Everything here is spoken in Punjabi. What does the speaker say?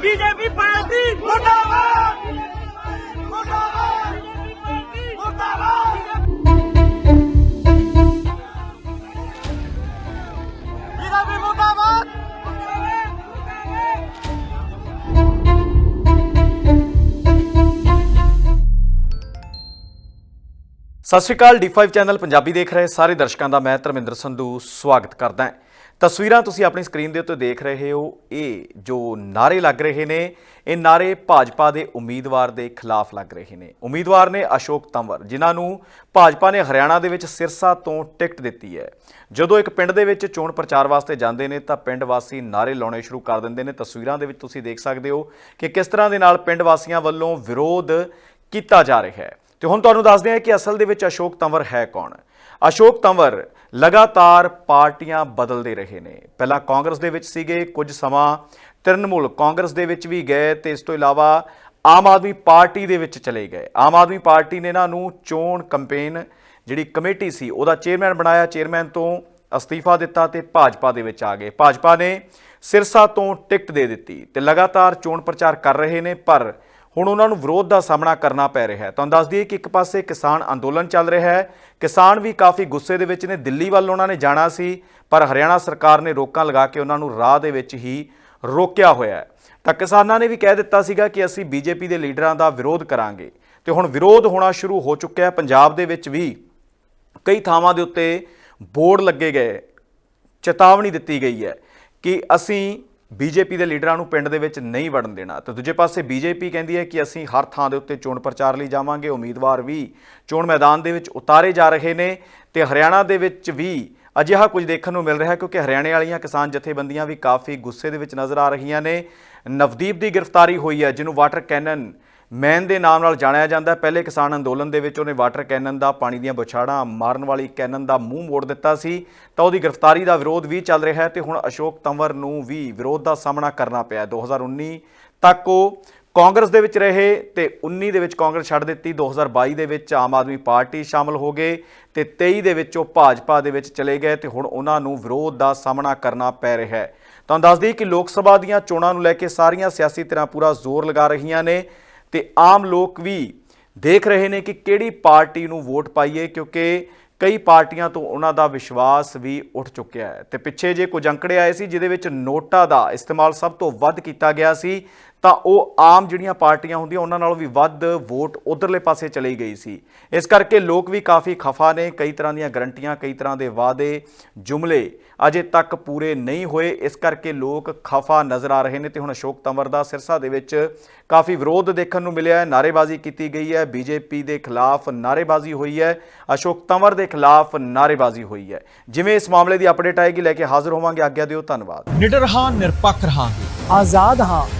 ਬੀਜੇਪੀ ਸਤਿ ਸ਼੍ਰੀ ਅਕਾਲ D5 ਚੈਨਲ ਪੰਜਾਬੀ ਦੇਖ ਰਹੇ ਸਾਰੇ ਦਰਸ਼ਕਾਂ ਦਾ ਮੈਂ ਧਰਮਿੰਦਰ ਸੰਧੂ ਸਵਾਗਤ ਕਰਦਾ ਹਾਂ। ਤਸਵੀਰਾਂ ਤੁਸੀਂ ਆਪਣੀ ਸਕਰੀਨ ਦੇ ਉੱਤੇ ਦੇਖ ਰਹੇ ਹੋ। ਇਹ ਜੋ ਨਾਰੇ ਲੱਗ ਰਹੇ ਨੇ, ਇਹ ਨਾਰੇ ਭਾਜਪਾ ਦੇ ਉਮੀਦਵਾਰ ਦੇ ਖਿਲਾਫ ਲੱਗ ਰਹੇ ਨੇ। ਉਮੀਦਵਾਰ ਨੇ ਅਸ਼ੋਕ ਤੰਵਰ, ਜਿਨ੍ਹਾਂ ਨੂੰ ਭਾਜਪਾ ਨੇ ਹਰਿਆਣਾ ਦੇ ਵਿੱਚ ਸਿਰਸਾ ਤੋਂ ਟਿਕਟ ਦਿੱਤੀ ਹੈ। ਜਦੋਂ ਇੱਕ ਪਿੰਡ ਦੇ ਵਿੱਚ ਚੋਣ ਪ੍ਰਚਾਰ ਵਾਸਤੇ ਜਾਂਦੇ ਨੇ, ਤਾਂ ਪਿੰਡ ਵਾਸੀ ਨਾਰੇ ਲਾਉਣੇ ਸ਼ੁਰੂ ਕਰ ਦਿੰਦੇ ਨੇ। ਤਸਵੀਰਾਂ ਦੇ ਵਿੱਚ ਤੁਸੀਂ ਦੇਖ ਸਕਦੇ ਹੋ ਕਿ ਕਿਸ ਤਰ੍ਹਾਂ ਦੇ ਨਾਲ ਪਿੰਡ ਵਾਸੀਆਂ ਵੱਲੋਂ ਵਿਰੋਧ ਕੀਤਾ ਜਾ ਰਿਹਾ ਹੈ। ਤੇ ਹੁਣ ਤੁਹਾਨੂੰ ਦੱਸਦੇ ਹਾਂ ਕਿ ਅਸਲ ਦੇ ਵਿੱਚ ਅਸ਼ੋਕ ਤੰਵਰ ਹੈ ਕੌਣ। ਅਸ਼ੋਕ ਤੰਵਰ ਲਗਾਤਾਰ ਪਾਰਟੀਆਂ ਬਦਲਦੇ ਰਹੇ ਨੇ। ਪਹਿਲਾਂ ਕਾਂਗਰਸ ਦੇ ਵਿੱਚ ਸੀਗੇ, ਕੁਝ ਸਮਾਂ ਤ੍ਰਿਣਮੂਲ ਕਾਂਗਰਸ ਦੇ ਵਿੱਚ ਵੀ ਗਏ ਤੇ ਇਸ ਤੋਂ ਇਲਾਵਾ ਆਮ ਆਦਮੀ ਪਾਰਟੀ ਦੇ ਵਿੱਚ ਚਲੇ ਗਏ। ਆਮ ਆਦਮੀ ਪਾਰਟੀ ਨੇ ਇਹਨਾਂ ਨੂੰ ਚੋਣ ਕੰਪੇਨ ਜਿਹੜੀ ਕਮੇਟੀ ਸੀ, ਉਹਦਾ ਚੇਅਰਮੈਨ ਬਣਾਇਆ। ਚੇਅਰਮੈਨ ਤੋਂ ਅਸਤੀਫਾ ਦਿੱਤਾ ਤੇ ਭਾਜਪਾ ਦੇ ਵਿੱਚ ਆ ਗਏ। ਭਾਜਪਾ ਨੇ ਸਿਰਸਾ ਤੋਂ ਟਿਕਟ ਦੇ ਦਿੱਤੀ ਤੇ ਲਗਾਤਾਰ ਚੋਣ ਪ੍ਰਚਾਰ ਕਰ ਰਹੇ ਨੇ, ਪਰ ਹੁਣ ਉਹਨਾਂ ਨੂੰ ਵਿਰੋਧ ਦਾ ਸਾਹਮਣਾ ਕਰਨਾ ਪੈ ਰਿਹਾ ਹੈ। ਤੁਹਾਨੂੰ ਦੱਸ ਦਈਏ ਕਿ ਇੱਕ ਪਾਸੇ ਕਿਸਾਨ ਅੰਦੋਲਨ ਚੱਲ ਰਿਹਾ ਹੈ। ਕਿਸਾਨ ਵੀ ਕਾਫੀ ਗੁੱਸੇ ਦੇ ਵਿੱਚ ਨੇ, ਦਿੱਲੀ ਵੱਲ ਉਹਨਾਂ ਨੇ ਜਾਣਾ ਸੀ, ਪਰ ਹਰਿਆਣਾ ਸਰਕਾਰ ਨੇ ਰੋਕਾਂ ਲਗਾ ਕੇ ਉਹਨਾਂ ਨੂੰ ਰਾਹ ਦੇ ਵਿੱਚ ਹੀ ਰੋਕਿਆ ਹੋਇਆ ਹੈ। ਤਾਂ ਕਿਸਾਨਾਂ ਨੇ ਵੀ ਕਹਿ ਦਿੱਤਾ ਸੀਗਾ ਕਿ ਅਸੀਂ ਬੀਜੇਪੀ ਦੇ ਲੀਡਰਾਂ ਦਾ ਵਿਰੋਧ ਕਰਾਂਗੇ। ਤੇ ਹੁਣ ਵਿਰੋਧ ਹੋਣਾ ਸ਼ੁਰੂ ਹੋ ਚੁੱਕਿਆ ਹੈ। ਪੰਜਾਬ ਦੇ ਵਿੱਚ ਵੀ ਕਈ ਥਾਵਾਂ ਦੇ ਉੱਤੇ ਬੋਰਡ ਲੱਗੇ ਗਏ, ਚੇਤਾਵਨੀ ਦਿੱਤੀ ਗਈ ਹੈ ਕਿ ਅਸੀਂ ਬੀਜੇਪੀ ਦੇ ਲੀਡਰਾਂ ਨੂੰ ਪਿੰਡ ਦੇ ਵਿੱਚ ਨਹੀਂ ਵੜਨ ਦੇਣਾ। ਤੇ ਦੂਜੇ ਪਾਸੇ ਬੀਜੇਪੀ ਕਹਿੰਦੀ ਹੈ ਕਿ ਅਸੀਂ ਹਰ ਥਾਂ ਦੇ ਉੱਤੇ ਚੋਣ ਪ੍ਰਚਾਰ ਲਈ ਜਾਵਾਂਗੇ। ਉਮੀਦਵਾਰ ਵੀ ਚੋਣ ਮੈਦਾਨ ਦੇ ਵਿੱਚ ਉਤਾਰੇ ਜਾ ਰਹੇ ਨੇ ਤੇ ਹਰਿਆਣਾ ਦੇ ਵਿੱਚ ਵੀ ਅਜਿਹਾ ਕੁਝ ਦੇਖਣ ਨੂੰ ਮਿਲ ਰਿਹਾ ਹੈ ਕਿਉਂਕਿ ਹਰਿਆਣੇ ਵਾਲੀਆਂ ਕਿਸਾਨ ਜਥੇਬੰਦੀਆਂ ਵੀ ਕਾਫੀ ਗੁੱਸੇ ਦੇ ਵਿੱਚ ਨਜ਼ਰ ਆ ਰਹੀਆਂ ਨੇ। ਨਵਦੀਪ ਦੀ ਗ੍ਰਿਫਤਾਰੀ ਹੋਈ ਹੈ, ਜਿਹਨੂੰ ਵਾਟਰ ਕੈਨਨ ਮੈਨ ਦੇ ਨਾਮ ਨਾਲ ਜਾਣਿਆ ਜਾਂਦਾ ਪਹਿਲੇ ਕਿਸਾਨ ਅੰਦੋਲਨ ਦੇ ਵਿੱਚ ਉਹਨੇ ਵਾਟਰ ਕੈਨਨ ਦਾ, ਪਾਣੀ ਦੀਆਂ ਬੁਛਾੜਾਂ ਮਾਰਨ ਵਾਲੀ ਕੈਨਨ ਦਾ ਮੂੰਹ ਮੋੜ ਦਿੱਤਾ ਸੀ। ਤਾਂ ਉਹਦੀ ਗ੍ਰਿਫਤਾਰੀ ਦਾ ਵਿਰੋਧ ਵੀ ਚੱਲ ਰਿਹਾ ਹੈ ਤੇ ਹੁਣ ਅਸ਼ੋਕ ਤੰਵਰ ਨੂੰ ਵੀ ਵਿਰੋਧ ਦਾ ਸਾਹਮਣਾ ਕਰਨਾ ਪਿਆ 2019 ਤੱਕ ਉਹ ਕਾਂਗਰਸ ਦੇ ਵਿੱਚ ਰਹੇ ਤੇ 19 ਦੇ ਵਿੱਚ ਕਾਂਗਰਸ ਛੱਡ ਦਿੱਤੀ। 2022 ਦੇ ਵਿੱਚ ਆਮ ਆਦਮੀ ਪਾਰਟੀ ਸ਼ਾਮਲ ਹੋ ਗਏ ਤੇ 23 ਦੇ ਵਿੱਚ ਉਹ ਭਾਜਪਾ ਦੇ ਵਿੱਚ ਚਲੇ ਗਏ ਤੇ ਹੁਣ ਉਹਨਾਂ ਨੂੰ ਵਿਰੋਧ ਦਾ ਸਾਹਮਣਾ ਕਰਨਾ ਪੈ ਰਿਹਾ ਹੈ। ਤੁਹਾਨੂੰ ਦੱਸ ਦਈਏ ਕਿ ਲੋਕ ਸਭਾ ਦੀਆਂ ਚੋਣਾਂ ਨੂੰ ਲੈ ਕੇ ਸਾਰੀਆਂ ਸਿਆਸੀ ਧਿਰਾਂ ਪੂਰਾ ਜ਼ੋਰ ਲਗਾ ਰਹੀਆਂ ਨੇ। ਤੇ ਆਮ ਲੋਕ ਵੀ ਦੇਖ ਰਹੇ ਨੇ ਕਿ ਕਿਹੜੀ ਪਾਰਟੀ ਨੂੰ ਵੋਟ ਪਾਈਏ, ਕਿਉਂਕਿ ਕਈ ਪਾਰਟੀਆਂ ਤੋਂ ਉਹਨਾਂ ਦਾ ਵਿਸ਼ਵਾਸ ਵੀ ਉੱਠ ਚੁੱਕਿਆ ਹੈ। ਤੇ ਪਿੱਛੇ ਜੇ ਕੁਝ ਅੰਕੜੇ ਆਏ ਸੀ, ਜਿਹਦੇ ਵਿੱਚ ਨੋਟਾ ਦਾ ਇਸਤੇਮਾਲ ਸਭ ਤੋਂ ਵੱਧ ਕੀਤਾ ਗਿਆ ਸੀ ਤਾਂ ਉਹ ਆਮ ਜਿਹੜੀਆਂ ਪਾਰਟੀਆਂ ਹੁੰਦੀਆਂ, ਉਹਨਾਂ ਨਾਲੋਂ ਵੀ ਵੱਧ ਵੋਟ ਉਧਰਲੇ ਪਾਸੇ ਚਲੀ ਗਈ ਸੀ। ਇਸ ਕਰਕੇ ਲੋਕ ਵੀ ਕਾਫੀ ਖਫਾ ਨੇ, ਕਈ ਤਰ੍ਹਾਂ ਦੀਆਂ ਗਰੰਟੀਆਂ, ਕਈ ਤਰ੍ਹਾਂ ਦੇ ਵਾਅਦੇ, ਜੁਮਲੇ ਅਜੇ ਤੱਕ ਪੂਰੇ ਨਹੀਂ ਹੋਏ। ਇਸ ਕਰਕੇ ਲੋਕ ਖਫਾ ਨਜ਼ਰ ਆ ਰਹੇ ਨੇ ਤੇ ਹੁਣ ਅਸ਼ੋਕ ਤੰਵਰ ਦਾ ਸਿਰਸਾ ਦੇ ਵਿੱਚ ਕਾਫੀ ਵਿਰੋਧ ਦੇਖਣ ਨੂੰ ਮਿਲਿਆ ਹੈ। ਨਾਰੇਬਾਜ਼ੀ ਕੀਤੀ ਗਈ ਹੈ। ਬੀਜੇਪੀ ਦੇ ਖਿਲਾਫ ਨਾਰੇਬਾਜ਼ੀ ਹੋਈ ਹੈ। ਅਸ਼ੋਕ ਤੰਵਰ ਦੇ ਖਿਲਾਫ ਨਾਰੇਬਾਜ਼ੀ ਹੋਈ ਹੈ। ਜਿਵੇਂ ਇਸ ਮਾਮਲੇ ਦੀ ਅਪਡੇਟ ਆਏਗੀ, ਲੈ ਕੇ ਹਾਜ਼ਰ ਹੋਵਾਂਗੇ। ਆਗਿਆ ਦਿਓ, ਧੰਨਵਾਦ। ਨਿਡਰ ਹਾਂ, ਨਿਰਪੱਖ ਰਹਾਂਗੇ। ਆਜ਼ਾਦ ਹਾਂ।